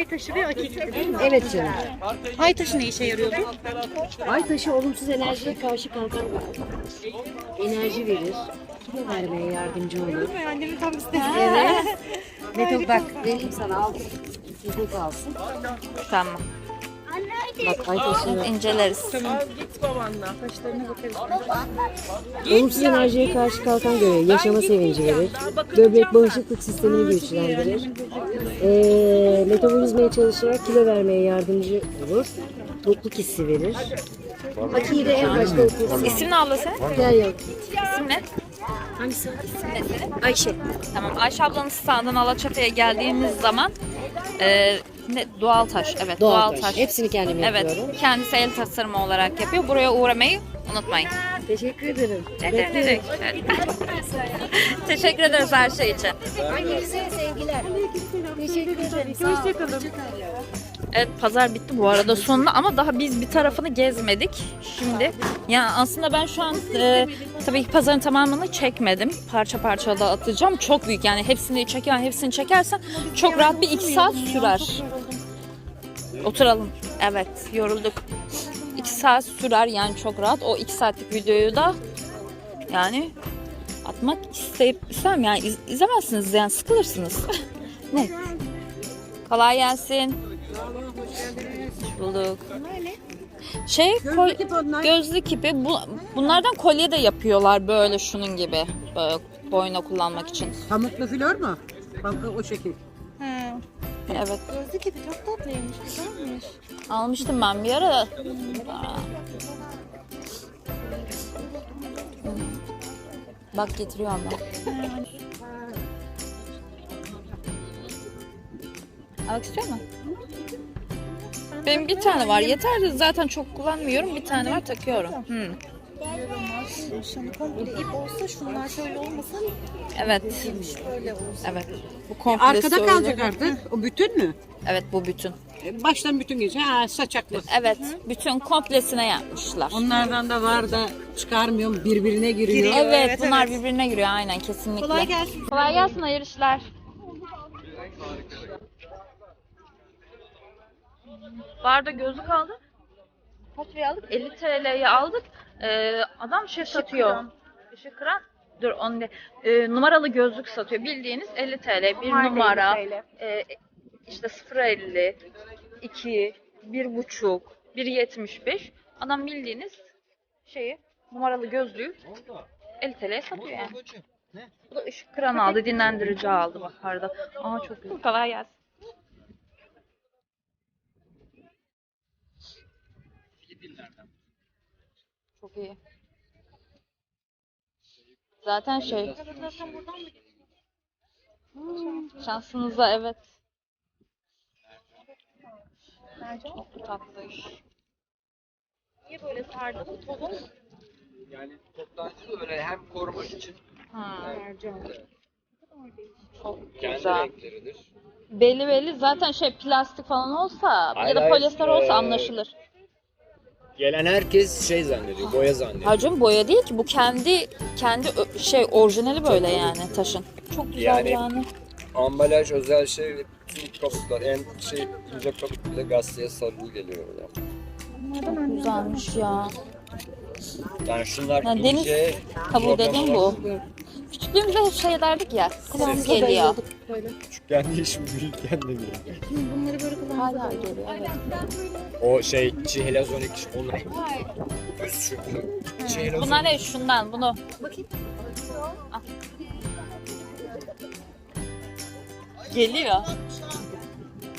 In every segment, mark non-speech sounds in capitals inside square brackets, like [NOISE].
Ay taşı ve akik değil mi? Evet canım. Ay taşı ne işe yarıyordu? Ay taşı olumsuz enerjiye karşı kalkan enerji verir. Kilo vermeye yardımcı olur. Annemin tam istediği. Evet. Metok bak vereyim sana al. Metok alsın. Tamam. Bak ay taşı İnceleriz. Git babanla. Taşlarına bakarız. olumsuz enerjiye karşı kalkan görevi, yaşama sevinci verir. Böbrek bağışıklık sistemini güçlendirir. Ee, metabolizmaya çalışarak kilo vermeye yardımcı olur. Tokluk hissi verir. Akiyi de en başta okursun. İsim ne abla sen? Gel yavrum. İsim ne? Hangisi? İsim ne senin? Ayşe. Tamam. Ayşe ablanın standından Alaçatı'ya geldiğimiz zaman e, ne doğal taş. Evet doğal, Doğal taş. taş. Hepsini kendim yapıyorum. Evet. Kendisi el tasarımı olarak yapıyor. Buraya uğramayı unutmayın. Teşekkür ederim. Ne demek. [LAUGHS] Teşekkür ederiz her şey için. Annenize sevgiler. Teşekkür ederim. Hoşçakalın. Evet pazar bitti bu arada sonunda ama daha biz bir tarafını gezmedik şimdi. Yani aslında ben şu an e, tabii ki pazarın tamamını çekmedim. Parça parça da atacağım. Çok büyük yani hepsini çeken hepsini çekersen çok rahat bir iki saat sürer. Oturalım. Evet yorulduk. İki saat sürer yani çok rahat. O iki saatlik videoyu da yani atmak isteyip istemem yani iz- izlemezsiniz yani sıkılırsınız. [LAUGHS] ne? Kolay gelsin. Hoş bulduk. Şey kol- gözlük gibi bu, bunlardan kolye de yapıyorlar böyle şunun gibi. Böyle boyuna kullanmak için. Pamuklu flör mü? Pamuklu o şekil. Evet. Gözlük gibi çok tatlıymış. Güzelmiş. Almıştım ben bir ara. Bak getiriyor ama. Almak istiyor mu? Benim bir tane var. Yeterli zaten çok kullanmıyorum. Bir tane var takıyorum. Hmm. Şunu komple ip olsa şunlar şöyle olmasa Evet. böyle olsa. Evet. Bu komplesi Arkada öyle. kalacak artık. O bütün mü? Evet bu bütün. E, Baştan bütün geçecek. Ha saçaklı. Evet. Bütün komplesine yapmışlar. Onlardan da var da çıkarmıyorum. Birbirine giriyor. Evet, evet, bunlar evet. birbirine giriyor aynen kesinlikle. Kolay gelsin. Kolay gelsin hayırlı işler. Barda gözlük aldık. Kaç liraya aldık? 50 TL'ye aldık. Ee, adam şey satıyor. Işık kıran. Dur onu de. Ee, numaralı gözlük satıyor. Bildiğiniz 50 TL. Bir Harbi numara. 50 TL. Ee, işte 0.50, 2, 1.5, 1.75. Adam bildiğiniz şeyi numaralı gözlüğü 50 TL'ye satıyor yani. Bu da ışık kıran aldı, dinlendirici aldı bakarda. Aa çok güzel. Kolay gelsin. Çok iyi. Zaten şey. Hmm, şansınıza evet. Çok tatlı iş. Niye böyle sardı bu tozun? Yani toptancı öyle hem korumak için Ha, Mercan. çok kendi güzel. renkleridir. Belli belli zaten şey plastik falan olsa Hayır, ya da hayır, polyester olsa ee, anlaşılır. Gelen herkes şey zannediyor, boya zannediyor. Hacım boya değil ki bu kendi kendi ö- şey orijinali böyle yani taşın. Çok güzel yani. Yani- Ambalaj özel şey, bütün kabuklar, en şey ince kabuk bile gazeteye sarılı geliyor öyle. Çok güzelmiş ya. Yani şunlar Ha, deniz ince, Kabuğu dediğim bu. Küçüklüğümüzde hep şey derdik ya. Kulağımız geliyor. Küçükken değil şimdi büyükken de bile. Bunları böyle kullanmak Hala geliyor evet. O şey içi helazonik, onu düz çünkü. İçi helazonik. Bunlar ne şundan bunu. Bakayım. Al. Geliyor.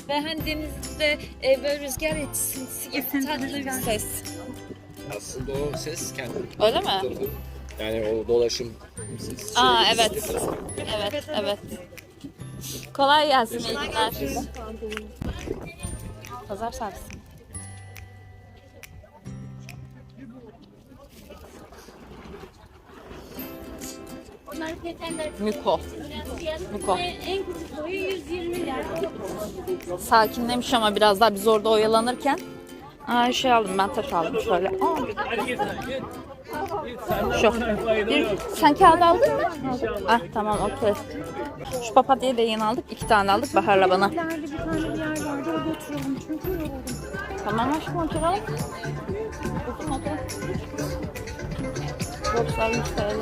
Ve hani denizde e, böyle rüzgar etsin gibi tatlı bir ses. Aslında o ses kendi. Öyle mi? Yani o dolaşım sesi. Aa evet. Evet evet. Kolay gelsin iyi günler. Pazar servisi. Müko. Müko. En küçük boyu 120 lira. Sakinlemiş ama biraz daha biz orada oyalanırken. Aa, şey aldım ben taş aldım şöyle. Aa. Şu. Bir, sen kağıt aldın mı? Ah tamam okey. Şu papatyayı da yeni aldık. iki tane aldık Bahar'la bana. İleride bir oturalım çünkü yoruldum. Tamam aşkım oturalım. Oturun oturun. 93 TL.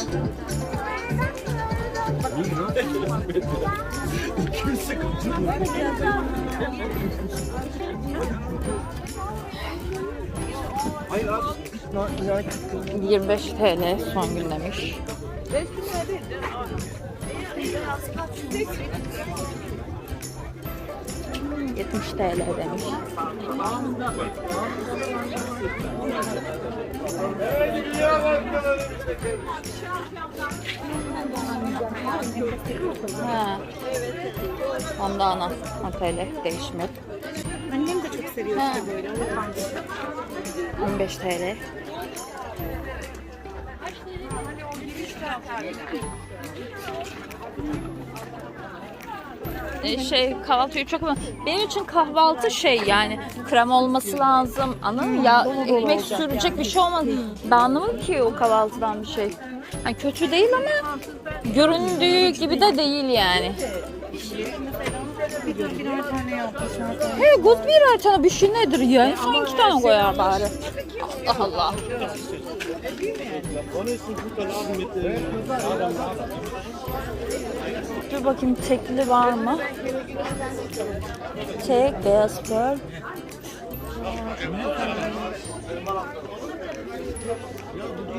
...25 TL son gün demiş. ...70 TL demiş. Ha. Bandana. Atölye değişmek. Annem Ha. işte böyle. 15 TL. E, şey kahvaltıyı çok ama benim için kahvaltı şey yani krem olması lazım anladın mı? Ya ekmek sürecek bir şey olmaz. Ben anlamadım ki o kahvaltıdan bir şey. Yani kötü değil ama göründüğü gibi de değil yani. Bir birer tane yapmışlar. He good birer tane bir şey nedir ya? İnsan iki tane koyar bari. Allah Allah. Dur bakayım tekli var mı? Tek, beyaz pearl.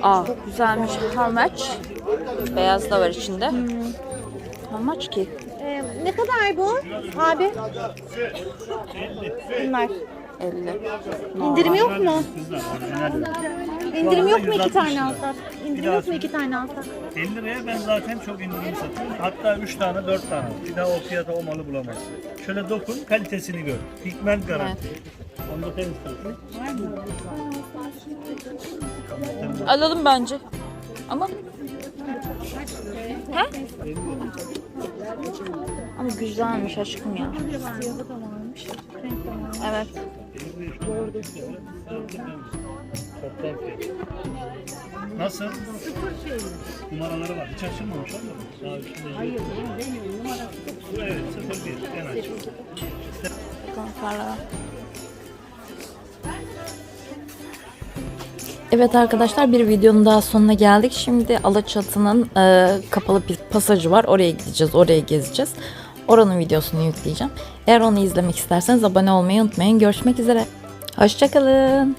Aa güzelmiş. How much? Beyaz da var içinde. How much ki? Ee, ne kadar bu abi? Bunlar. 50. İndirim yok mu? İndirim yok mu iki tane alsak? İndirim yok mu iki tane alsak? 50 liraya ben zaten çok indirim satıyorum. Hatta 3 tane 4 tane. Bir daha o fiyata o malı bulamazsın. Şöyle dokun kalitesini gör. Pigment garanti. Onu da sen istiyorsun. Alalım bence. Ama Ha? Ama güzelmiş aşkım ya. Evet. Toplam fiyat. Nasıl? Numaraları var. Hiç açılmamış ama. Daha üstünde. Hayır, Bu evet 01 en açık. Konserler. Evet arkadaşlar bir videonun daha sonuna geldik. Şimdi Alaçatı'nın e, kapalı bir pasajı var. Oraya gideceğiz, oraya gezeceğiz. Oranın videosunu yükleyeceğim. Eğer onu izlemek isterseniz abone olmayı unutmayın. Görüşmek üzere. Hoşçakalın.